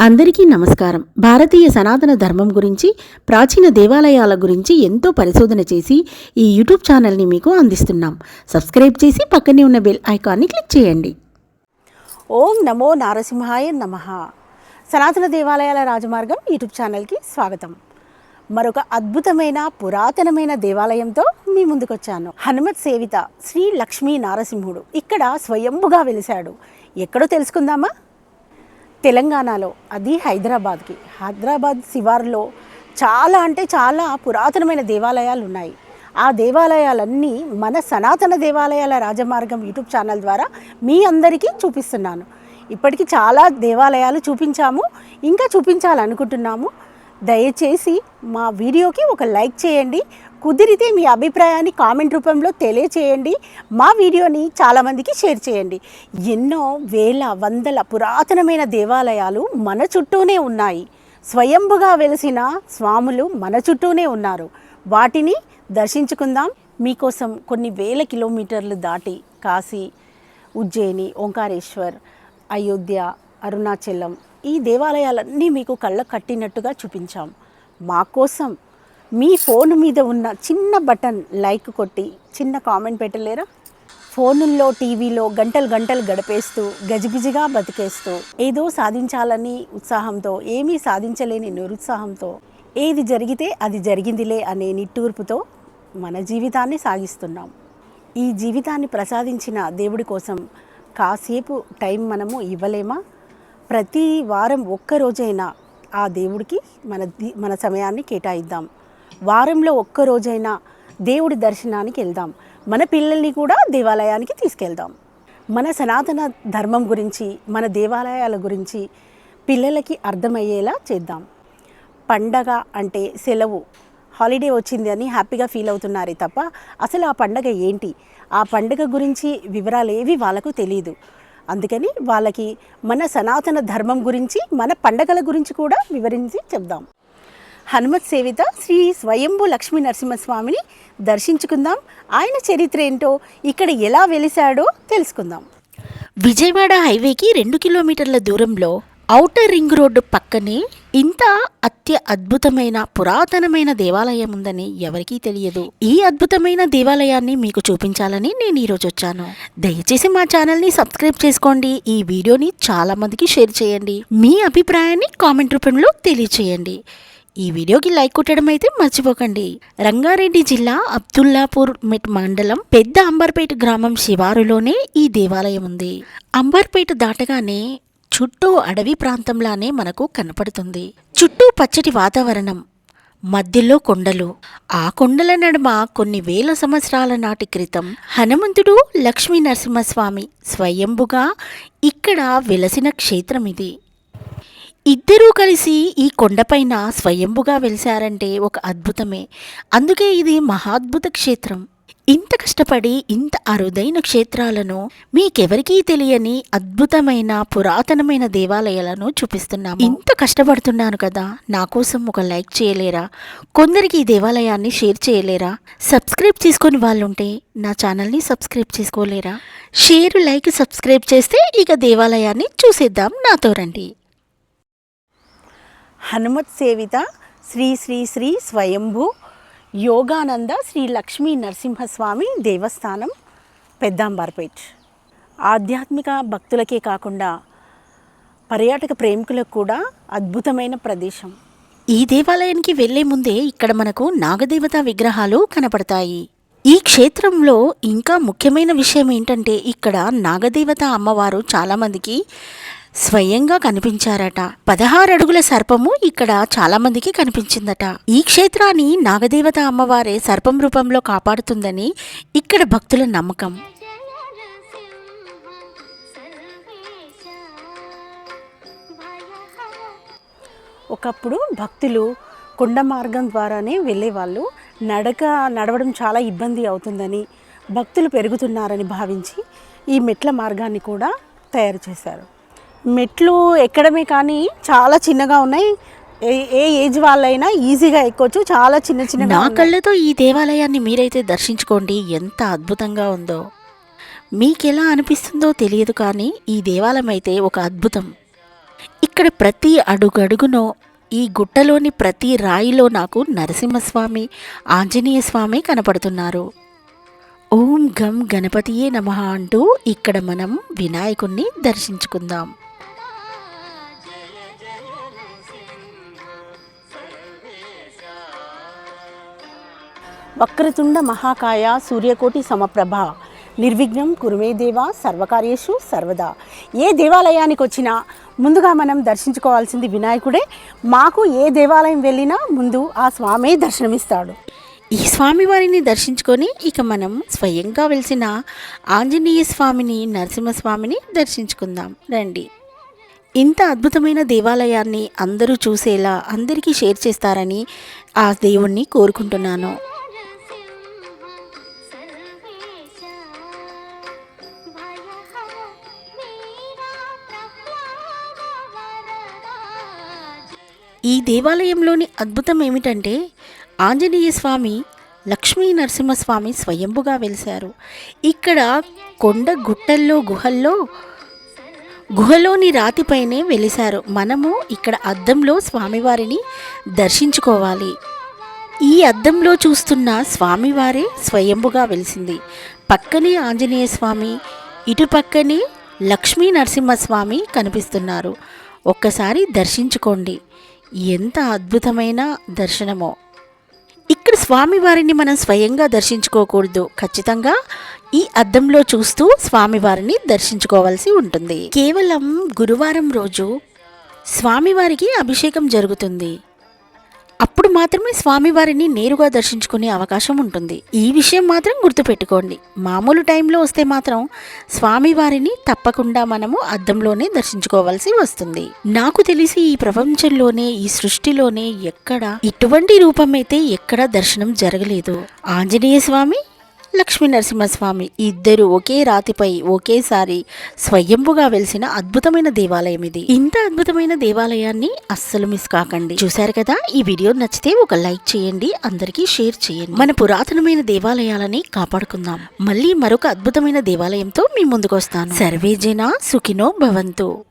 అందరికీ నమస్కారం. భారతీయ సనాతన ధర్మం గురించి ప్రాచీన దేవాలయాల గురించి ఎంతో పరిశోధన చేసి ఈ యూట్యూబ్ ఛానల్ని మీకు అందిస్తున్నాం. సబ్స్క్రైబ్ చేసి పక్కనే ఉన్న బెల్ ఐకాన్ని క్లిక్ చేయండి. ఓం నమో నారసింహాయ నమ. సనాతన దేవాలయాల రాజమార్గం యూట్యూబ్ ఛానల్కి స్వాగతం. మరొక అద్భుతమైన పురాతనమైన దేవాలయంతో మీ ముందుకొచ్చాను. హనుమత్ సేవిత శ్రీ లక్ష్మీ నారసింహుడు ఇక్కడ స్వయంభుగా వెలిశాడు. ఎక్కడో తెలుసుకుందామా? తెలంగాణలో అది హైదరాబాద్కి. హైదరాబాద్ శివార్లో చాలా అంటే చాలా పురాతనమైన దేవాలయాలు ఉన్నాయి ఆ దేవాలయాలన్నీ మన సనాతన దేవాలయాల రాజమార్గం యూట్యూబ్ ఛానల్ ద్వారా మీ అందరికీ చూపిస్తున్నాను. ఇప్పటికి చాలా దేవాలయాలు చూపించాము ఇంకా చూపించాలనుకుంటున్నాము. దయచేసి మా వీడియోకి ఒక లైక్ చేయండి. కుదిరితే మీ అభిప్రాయాన్ని కామెంట్ రూపంలో తెలియచేయండి. మా వీడియోని చాలామందికి షేర్ చేయండి. ఎన్నో వేల వందల పురాతనమైన దేవాలయాలు మన చుట్టూనే ఉన్నాయి. స్వయంభుగా వెలిసిన స్వాములు మన చుట్టూనే ఉన్నారు. వాటిని దర్శించుకుందాం. మీకోసం కొన్ని వేల కిలోమీటర్లు దాటి కాశీ ఉజ్జయిని ఓంకారేశ్వర్ అయోధ్య అరుణాచలం ఈ దేవాలయాలన్నీ మీకు కళ్ళ కట్టినట్టుగా చూపించాం. మా కోసం మీ ఫోన్ మీద ఉన్న చిన్న బటన్ లైక్ కొట్టి చిన్న కామెంట్ పెట్టలేరా? ఫోనుల్లో టీవీలో గంటలు గంటలు గడిపేస్తూ గజిబిజిగా బతికేస్తూ ఏదో సాధించాలని ఉత్సాహంతో ఏమీ సాధించలేని నిరుత్సాహంతో ఏది జరిగితే అది జరిగిందిలే అనే నిట్టూర్పుతో మన జీవితాన్ని సాగిస్తున్నాం. ఈ జీవితాన్ని ప్రసాదించిన దేవుడి కోసం కాసేపు టైం మనము ఇవ్వలేమా? ప్రతి వారం ఒక్క రోజైనా ఆ దేవుడికి మన మన సమయాన్ని కేటాయిద్దాం. వారంలో ఒక్క రోజైనా దేవుడి దర్శనానికి వెళ్దాం. మన పిల్లల్ని కూడా దేవాలయానికి తీసుకెళ్దాం. మన సనాతన ధర్మం గురించి మన దేవాలయాల గురించి పిల్లలకి అర్థమయ్యేలా చేద్దాం. పండగ అంటే సెలవు. హాలిడే వచ్చింది అని హ్యాపీగా ఫీల్ అవుతున్నారే తప్ప అసలు ఆ పండగ ఏంటి? ఆ పండగ గురించి వివరాలు ఏవి వాళ్ళకు తెలియదు అందుకని వాళ్ళకి మన సనాతన ధర్మం గురించి మన పండగల గురించి కూడా వివరించి చెప్దాం. హనుమత్ సేవిత శ్రీ స్వయంభూ లక్ష్మీ నరసింహస్వామిని దర్శించుకుందాం. ఆయన చరిత్ర ఏంటో ఇక్కడ ఎలా వెలిశాడో తెలుసుకుందాం. విజయవాడ హైవేకి రెండు కిలోమీటర్ల దూరంలో ఔటర్ రింగ్ రోడ్డు పక్కనే ఇంత అత్య అద్భుతమైన పురాతనమైన దేవాలయం ఉందని ఎవరికీ తెలియదు. ఈ అద్భుతమైన దేవాలయాన్ని మీకు చూపించాలని నేను ఈరోజు వచ్చాను. దయచేసి మా ఛానల్ని సబ్స్క్రైబ్ చేసుకోండి. ఈ వీడియోని చాలా మందికి షేర్ చేయండి. మీ అభిప్రాయాన్ని కామెంట్ రూపంలో తెలియచేయండి. ఈ వీడియోకి లైక్ కొట్టడం అయితే మర్చిపోకండి. రంగారెడ్డి జిల్లా అబ్దుల్లాపూర్ మెట్ మండలం పెద్ద అంబర్పేట గ్రామం శివారులోనే ఈ దేవాలయం ఉంది. అంబర్పేట దాటగానే చుట్టూ అడవి ప్రాంతంలానే మనకు కనపడుతుంది. చుట్టూ పచ్చటి వాతావరణం మధ్యలో కొండలు. ఆ కొండల నడుమ కొన్ని వేల సంవత్సరాల నాటి క్రితం హనుమంతుడు లక్ష్మీ నరసింహస్వామి స్వయంభుగా ఇక్కడ వెలసిన క్షేత్రం ఇది ఇద్దరూ కలిసి ఈ కొండపైన స్వయంభుగా వెలిశారంటే ఒక అద్భుతమే. అందుకే ఇది మహాద్భుత క్షేత్రం. ఇంత కష్టపడి ఇంత అరుదైన క్షేత్రాలను మీకెవరికీ తెలియని అద్భుతమైన పురాతనమైన దేవాలయాలను చూపిస్తున్నాము. ఇంత కష్టపడుతున్నాను కదా నా కోసం ఒక లైక్ చేయలేరా? కొందరికి ఈ దేవాలయాన్ని షేర్ చేయలేరా? సబ్స్క్రైబ్ చేసుకుని వాళ్ళుంటే నా ఛానల్ని సబ్స్క్రైబ్ చేసుకోలేరా? షేర్ లైక్ సబ్స్క్రైబ్ చేస్తే ఇక దేవాలయాన్ని చూసేద్దాం. నాతో రండి. హనుమత్ సేవిత శ్రీ శ్రీ శ్రీ స్వయంభూ యోగానంద శ్రీ లక్ష్మీ నరసింహస్వామి దేవస్థానం పెద్దాంబార్పేట్. ఆధ్యాత్మిక భక్తులకే కాకుండా పర్యాటక ప్రేమికులకు కూడా అద్భుతమైన ప్రదేశం. ఈ దేవాలయానికి వెళ్ళే ముందే ఇక్కడ మనకు నాగదేవత విగ్రహాలు కనపడతాయి. ఈ క్షేత్రంలో ఇంకా ముఖ్యమైన విషయం ఏంటంటే ఇక్కడ నాగదేవత అమ్మవారు చాలామందికి స్వయంగా కనిపించారట. పదహారు అడుగుల సర్పము ఇక్కడ చాలామందికి కనిపించిందట. ఈ క్షేత్రాన్ని నాగదేవత అమ్మవారే సర్పం రూపంలో కాపాడుతుందని ఇక్కడ భక్తుల నమ్మకం. ఒకప్పుడు భక్తులు కొండ మార్గం ద్వారానే వెళ్ళేవాళ్ళు. నడక నడవడం చాలా ఇబ్బంది అవుతుందని భక్తులు పెరుగుతున్నారని భావించి ఈ మెట్ల మార్గాన్ని కూడా తయారు చేశారు. మెట్లు ఎక్కడమే కానీ చాలా చిన్నగా ఉన్నాయి. ఏ ఏజ్ వాళ్ళైనా ఈజీగా ఎక్కొచ్చు. చాలా చిన్న చిన్న నా కళ్ళతో ఈ దేవాలయాన్ని మీరైతే దర్శించుకోండి. ఎంత అద్భుతంగా ఉందో. మీకెలా అనిపిస్తుందో తెలియదు కానీ ఈ దేవాలయం అయితే ఒక అద్భుతం. ఇక్కడ ప్రతి అడుగడుగునో ఈ గుట్టలోని ప్రతి రాయిలో నాకు నరసింహస్వామి ఆంజనేయ స్వామి కనపడుతున్నారు. ఓం గం గణపతియే నమః అంటూ ఇక్కడ మనం వినాయకుణ్ణి దర్శించుకుందాం. వక్రతుండ మహాకాయ సూర్యకోటి సమప్రభ. నిర్విఘ్నం కురుమే దేవ సర్వకార్యేషు సర్వదా. ఏ దేవాలయానికి వచ్చినా ముందుగా మనం దర్శించుకోవాల్సింది వినాయకుడే. మాకు ఏ దేవాలయం వెళ్ళినా ముందు ఆ స్వామే దర్శనమిస్తాడు. ఈ స్వామివారిని దర్శించుకొని ఇక మనం స్వయంగా వెలిసిన ఆంజనేయ స్వామిని నరసింహస్వామిని దర్శించుకుందాం. రండి. ఇంత అద్భుతమైన దేవాలయాన్ని అందరూ చూసేలా అందరికీ షేర్ చేస్తారని ఆ దేవుణ్ణి కోరుకుంటున్నాను. ఈ దేవాలయంలోని అద్భుతం ఏమిటంటే ఆంజనేయ స్వామి లక్ష్మీ నరసింహస్వామి స్వయంభుగా వెలిశారు. ఇక్కడ కొండ గుట్టల్లో గుహల్లో గుహలోని రాతిపైనే వెలిశారు. మనము ఇక్కడ అద్దంలో స్వామివారిని దర్శించుకోవాలి. ఈ అద్దంలో చూస్తున్న స్వామివారే స్వయంభుగా వెలిసింది. పక్కనే ఆంజనేయ స్వామి ఇటుపక్కనే లక్ష్మీ నరసింహస్వామి కనిపిస్తున్నారు. ఒక్కసారి దర్శించుకోండి. ఎంత అద్భుతమైన దర్శనమో. ఇక్కడ స్వామివారిని మనం స్వయంగా దర్శించుకోకూడదు. ఖచ్చితంగా ఈ అద్దంలో చూస్తూ స్వామివారిని దర్శించుకోవాల్సి ఉంటుంది. కేవలం గురువారం రోజు స్వామివారికి అభిషేకం జరుగుతుంది. మాత్రమే స్వామివారిని నేరుగా దర్శించుకునే అవకాశం ఉంటుంది. ఈ విషయం మాత్రం గుర్తుపెట్టుకోండి. మామూలు టైంలో వస్తే మాత్రం స్వామివారిని తప్పకుండా మనము అద్దంలోనే దర్శించుకోవాల్సి వస్తుంది. నాకు తెలిసి ఈ ప్రపంచంలోనే ఈ సృష్టిలోనే ఎక్కడ ఇటువంటి రూపమైతే ఎక్కడ దర్శనం జరగలేదు. ఆంజనేయ స్వామి లక్ష్మీ నరసింహస్వామి ఇద్దరు ఒకే రాతిపై ఒకేసారి స్వయంభుగా వెలిసిన అద్భుతమైన దేవాలయం ఇది. ఇంత అద్భుతమైన దేవాలయాన్ని అస్సలు మిస్ కాకండి. చూశారు కదా? ఈ వీడియో నచ్చితే ఒక లైక్ చేయండి అందరికీ షేర్ చేయండి. మన పురాతనమైన దేవాలయాలని కాపాడుకుందాం. మళ్ళీ మరొక అద్భుతమైన దేవాలయంతో మీ ముందుకు వస్తాను సర్వేజన సుఖినో భవంతు.